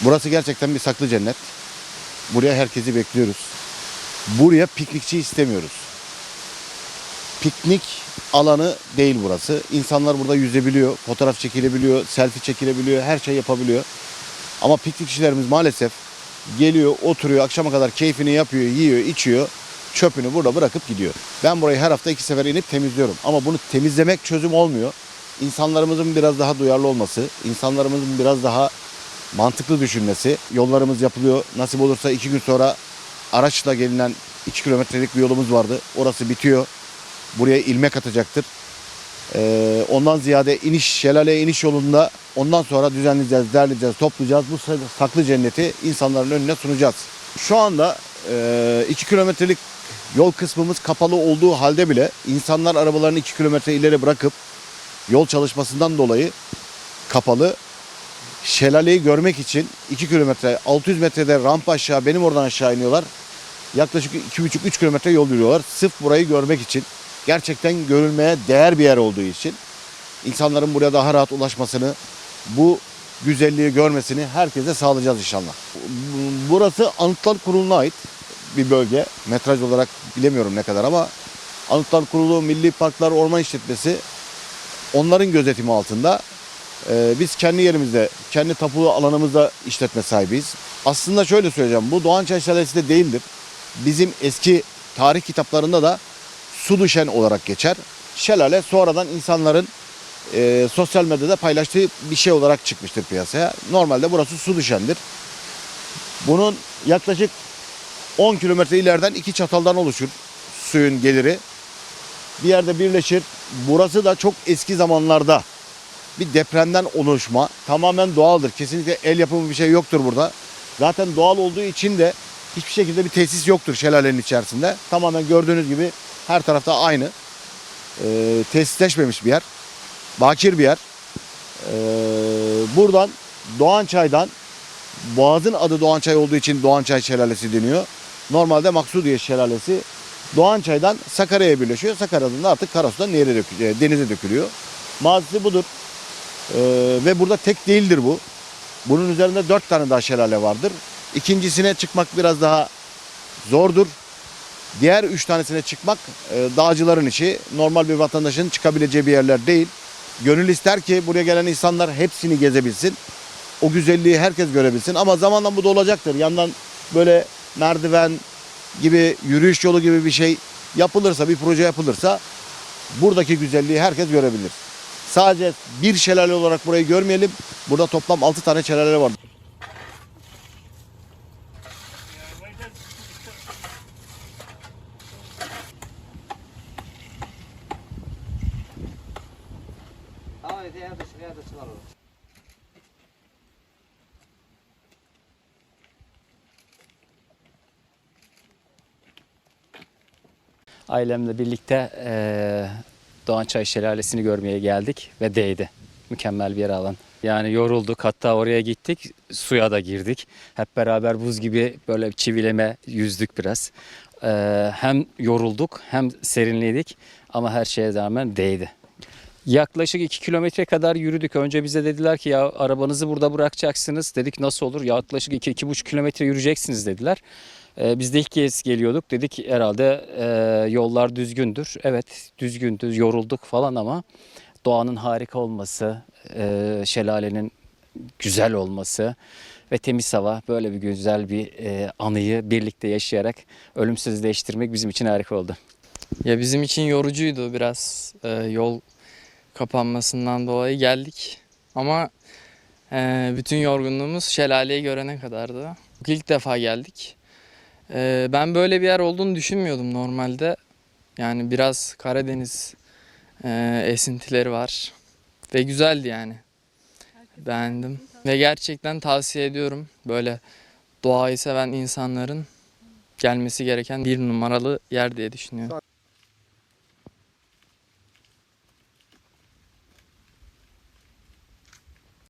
Burası gerçekten bir saklı cennet. Buraya herkesi bekliyoruz. Buraya piknikçi istemiyoruz. Piknik alanı değil burası. İnsanlar burada yüzebiliyor, fotoğraf çekilebiliyor, selfie çekilebiliyor, her şey yapabiliyor. Ama piknikçilerimiz maalesef geliyor, oturuyor, akşama kadar keyfini yapıyor, yiyor, içiyor. Çöpünü burada bırakıp gidiyor. Ben burayı her hafta iki sefer inip temizliyorum. Ama bunu temizlemek çözüm olmuyor. İnsanlarımızın biraz daha duyarlı olması, insanlarımızın biraz daha mantıklı düşünmesi. Yollarımız yapılıyor. Nasip olursa iki gün sonra araçla gelinen 2 kilometrelik bir yolumuz vardı. Orası bitiyor. Buraya ilmek atacaktır. Ee, ondan ziyade iniş, şelaleye iniş yolunda ondan sonra düzenleyeceğiz, derleyeceğiz, toplayacağız. Bu saklı cenneti insanların önüne sunacağız. Şu anda 2 kilometrelik yol kısmımız kapalı olduğu halde bile insanlar arabalarını 2 kilometre ileri bırakıp yol çalışmasından dolayı kapalı. Şelaleyi görmek için 2 kilometre 600 metrede rampa aşağı benim oradan aşağı iniyorlar. Yaklaşık 2,5-3 kilometre yol yürüyorlar. Sırf burayı görmek için. Gerçekten görülmeye değer bir yer olduğu için. insanların buraya daha rahat ulaşmasını, bu güzelliği görmesini herkese sağlayacağız inşallah. Burası Anıtlar Kurulu'na ait bir bölge. Metraj olarak bilemiyorum ne kadar ama Anıtlar Kurulu, Milli Parklar, Orman İşletmesi onların gözetimi altında. Ee, biz kendi yerimizde, kendi tapu alanımızda işletme sahibiyiz. Aslında şöyle söyleyeceğim, bu Doğançay Şelalesi de değildir. Bizim eski tarih kitaplarında da su düşen olarak geçer. Şelale sonradan insanların e, sosyal medyada paylaştığı bir şey olarak çıkmıştır piyasaya. Normalde burası su düşendir. Bunun yaklaşık 10 kilometre ileriden iki çataldan oluşur suyun geliri. Bir yerde birleşir. Burası da çok eski zamanlarda bir depremden oluşma tamamen doğaldır. Kesinlikle el yapımı bir şey yoktur burada. Zaten doğal olduğu için de hiçbir şekilde bir tesis yoktur şelalenin içerisinde. Tamamen gördüğünüz gibi her tarafta aynı. Ee, tesisleşmemiş bir yer. Bakir bir yer. Ee, buradan Doğançay'dan Boğaz'ın adı Doğançay olduğu için Doğançay Şelalesi deniyor. Normalde Maksudiye Şelalesi Doğançay'dan Sakarya'ya birleşiyor. Sakarya'dan da artık Karasu'dan nehre dökülüyor, denize dökülüyor. Mazisi budur. Ee, ve burada tek değildir bu. Bunun üzerinde dört tane daha şelale vardır. İkincisine çıkmak biraz daha zordur. Diğer üç tanesine çıkmak e, dağcıların işi. Normal bir vatandaşın çıkabileceği bir yerler değil. Gönül ister ki buraya gelen insanlar hepsini gezebilsin. O güzelliği herkes görebilsin. Ama zamanla bu da olacaktır. Yandan böyle merdiven gibi, yürüyüş yolu gibi bir şey yapılırsa, bir proje yapılırsa buradaki güzelliği herkes görebilir. Sadece bir şelale olarak burayı görmeyelim. Burada toplam 6 tane şelale var. Ailemle birlikte eee Doğançay Şelalesi'ni görmeye geldik ve değdi. Mükemmel bir yer alan. Yani yorulduk hatta oraya gittik suya da girdik. Hep beraber buz gibi böyle çivileme yüzdük biraz. Eee, hem yorulduk hem serinledik ama her şeye rağmen değdi. Yaklaşık 2 kilometre kadar yürüdük. Önce bize dediler ki ya arabanızı burada bırakacaksınız. Dedik nasıl olur? Yaklaşık 2-2,5 kilometre yürüyeceksiniz dediler. Ee, biz de ilk kez geliyorduk. Dedik herhalde e, yollar düzgündür. Evet düzgündü, yorulduk falan ama doğanın harika olması, e, şelalenin güzel olması ve temiz hava böyle bir güzel bir e, anıyı birlikte yaşayarak ölümsüzleştirmek bizim için harika oldu. Ya bizim için yorucuydu biraz e, yol kapanmasından dolayı geldik. Ama e, bütün yorgunluğumuz şelaleyi görene kadardı. İlk defa geldik. E, ben böyle bir yer olduğunu düşünmüyordum normalde. Yani biraz Karadeniz e, esintileri var. Ve güzeldi yani. Beğendim. Ve gerçekten tavsiye ediyorum. Böyle doğayı seven insanların gelmesi gereken bir numaralı yer diye düşünüyorum.